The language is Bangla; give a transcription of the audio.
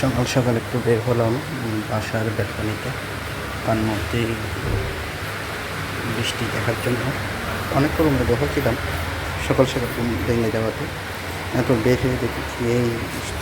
সকাল সকাল একটু বের হলাম বাসার ব্যালকনিতে তার মধ্যেই বৃষ্টি দেখার জন্য অনেক রকমের দেখেছিলাম সকাল সকাল ঘুম ভেঙে যাওয়াতে এত বের হয়ে দেখেছি এই বৃষ্টি।